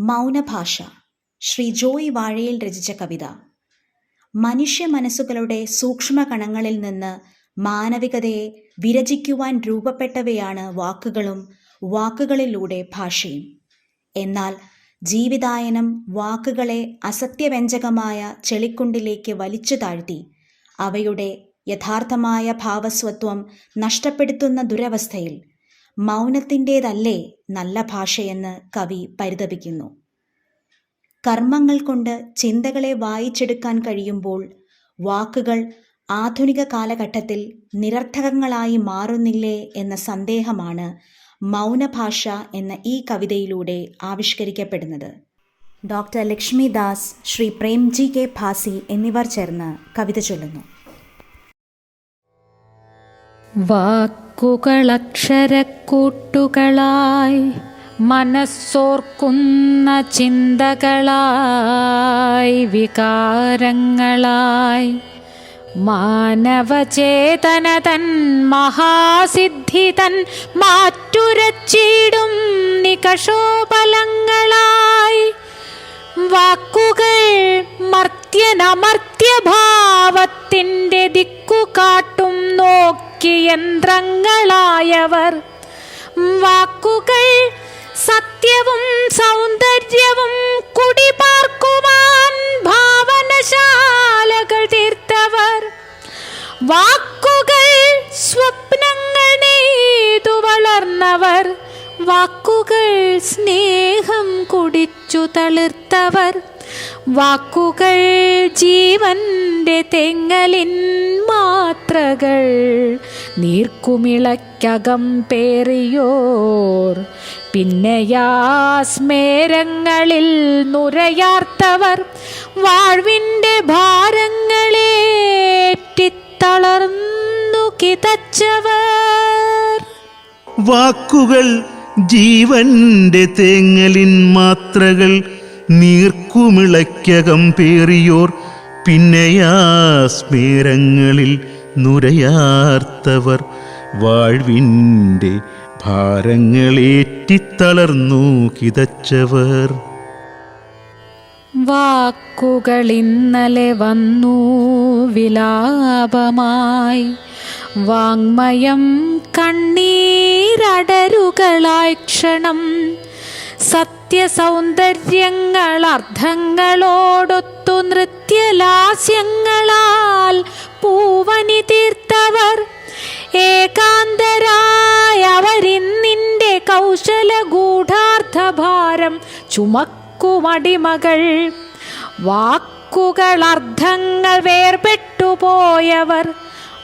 മൗനഭാഷ. ശ്രീ ജോയ് വാഴയിൽ രചിച്ച കവിത. മനുഷ്യ മനസ്സുകളുടെ സൂക്ഷ്മ കണങ്ങളിൽ നിന്ന് മാനവികതയെ വിരചിക്കുവാൻ രൂപപ്പെട്ടവയാണ് വാക്കുകളും വാക്കുകളിലൂടെ ഭാഷയും. എന്നാൽ ജീവിതായനം വാക്കുകളെ അസത്യവ്യഞ്ജകമായ ചെളിക്കുണ്ടിലേക്ക് വലിച്ചു താഴ്ത്തി അവയുടെ യഥാർത്ഥമായ ഭാവസ്വത്വം നഷ്ടപ്പെടുത്തുന്ന ദുരവസ്ഥയിൽ മൗനത്തിന്റേതല്ലേ നല്ല ഭാഷയെന്ന് കവി പരിതപിക്കുന്നു. കർമ്മങ്ങൾ കൊണ്ട് ചിന്തകളെ വായിച്ചെടുക്കാൻ കഴിയുമ്പോൾ വാക്കുകൾ ആധുനിക കാലഘട്ടത്തിൽ നിരർത്ഥകങ്ങളായി മാറുന്നില്ലേ എന്ന സന്ദേഹമാണ് മൗനഭാഷ എന്ന ഈ കവിതയിലൂടെ ആവിഷ്കരിക്കപ്പെടുന്നത്. ഡോക്ടർ ലക്ഷ്മി ദാസ് ശ്രീ പ്രേംജി കെ ഭാസി എന്നിവർ ചേർന്ന് കവിത ചൊല്ലുന്നു. വാക്കുകളക്ഷരക്കൂട്ടുകളായി മനസ്സോർക്കുന്ന ചിന്തകളായി വികാരങ്ങളായി മാനവചേതന തൻ മഹാസിദ്ധി തൻ മാറ്റുരച്ചിടും നികഷോപലങ്ങളായി വാക്കുകൾ കാട്ടും നോക്കി യന്ത്രങ്ങളായവർ. വാക്കുകൾ സത്യവും സൗന്ദര്യവും കുടിപാർക്കുവാൻ ഭാവനശാലകൾ തീർത്തവർ. വാക്കുകൾ സ്വപ്നങ്ങൾ നെയ്തു വളർന്നവർ. വാക്കുകൾ സ്നേഹം കുടിച്ചു തളിർത്തവർ. വാക്കുകൾ ജീവന്റെ തെങ്ങലിൻ മാത്രകൾ നീർക്കുമിളയ്ക്കകം പേറിയോർ. പിന്നെയാ സ്മേരങ്ങളിൽ നുരയാർത്തവർ വാഴ്വിന്റെ ഭാരങ്ങളേറ്റിത്തളർന്നു കിതച്ചവർ. വാക്കുകൾ ജീവന്റെ തേങ്ങലിൻ മാത്രകൾ നീർക്കുമിളയ്ക്കകം പേറിയോർ. പിന്നെയാ സ്മേരങ്ങളിൽ നുരയാർത്തവർ വാഴ്വിന്റെ ഭാരങ്ങളേറ്റിത്തളർന്നു കിതച്ചവർ. വാക്കുകൾ ഇന്നലെ വന്നു വിലാപമായി. വാങ്മയം കണ്ണീരടരുകളായി ക്ഷണം. സത്യസൗന്ദര്യങ്ങൾ അർത്ഥങ്ങളോടൊത്തു നൃത്യലാസ്യങ്ങളാൽ പൂവനി തീർത്തവർ. ഏകാന്തരായ അവരിന്നിന്റെ കൗശല ഗൂഢാർത്ഥഭാരം ചുമക്കുമടിമകൾ. വാക്കുകൾ അർത്ഥങ്ങൾ വേർപെട്ടുപോയവർ.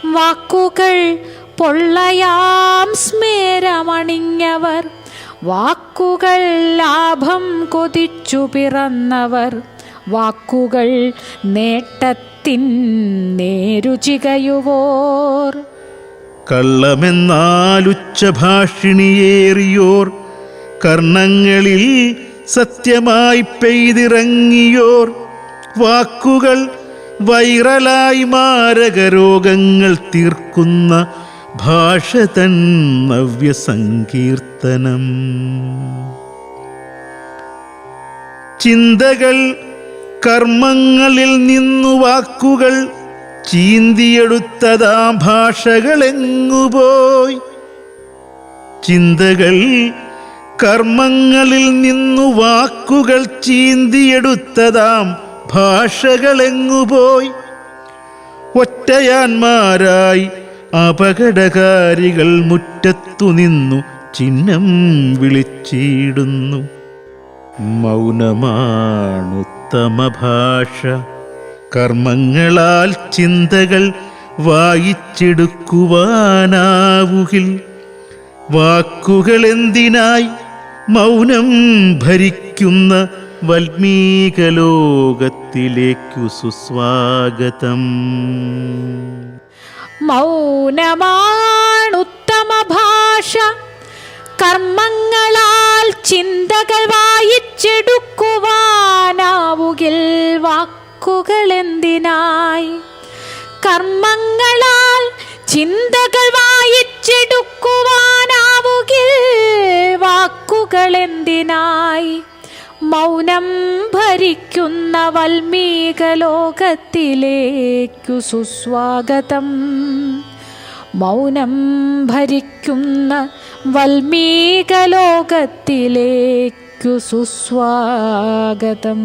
വാക്കുകൾ പൊള്ളയാം സ്മേരമണിഞ്ഞവർ. വാക്കുകൾ ലാഭം കൊതിച്ചു പിറന്നവർ. വാക്കുകൾ നേട്ടത്തിൻ നേരുചികയുവോർ കള്ളമെന്നാലുച്ച ഭാഷിണിയേറിയോർ കർണങ്ങളിൽ സത്യമായി പെയ്തിറങ്ങിയോർ. വാക്കുകൾ വൈറലായി മാരകരോഗങ്ങൾ തീർക്കുന്ന ഭാഷ തൻ നവ്യസങ്കീർത്തനം. ചിന്തകൾ കർമ്മങ്ങളിൽ നിന്നു വാക്കുകൾ ചീന്തിയെടുത്തതാ ഭാഷകളെങ്ങുപോയി? ചിന്തകൾ കർമ്മങ്ങളിൽ നിന്നു വാക്കുകൾ ചീന്തിയെടുത്തതാം ഭാഷകളെങ്ങുപോയി? ഒറ്റയാന്മാരായി അപകടകാരികൾ മുറ്റത്തു നിന്നു ചിഹ്നം വിളിച്ചിടുന്നു. മൗനമാണുത്തമ ഭാഷ കർമ്മങ്ങളാൽ ചിന്തകൾ വായിച്ചെടുക്കുവാനാവുകിൽ. വാക്കുകൾ എന്തിനായി മൗനം ഭരിക്കുന്ന വൽമീകലോകത്തിലേക്കു സുസ്വാഗതം. മൗനമാണുത്തമ ഭാഷ കർമ്മങ്ങളാൽ ചിന്തകൾ വായിച്ചെടുക്കുവാനാവുകിൽ വാക്കുകൾ എന്തിനായി കർമ്മങ്ങളാൽ ചിന്തകൾ വായിച്ചെടുക്കുവാനാവുകിൽ വാക്കുകൾ എന്തിനായി മൗനം ഭരിക്കുന്ന വൽമീക ലോകത്തിലേക്കു സുസ്വാഗതം. മൗനം ഭരിക്കുന്ന വൽമീക ലോകത്തിലേക്കു സുസ്വാഗതം.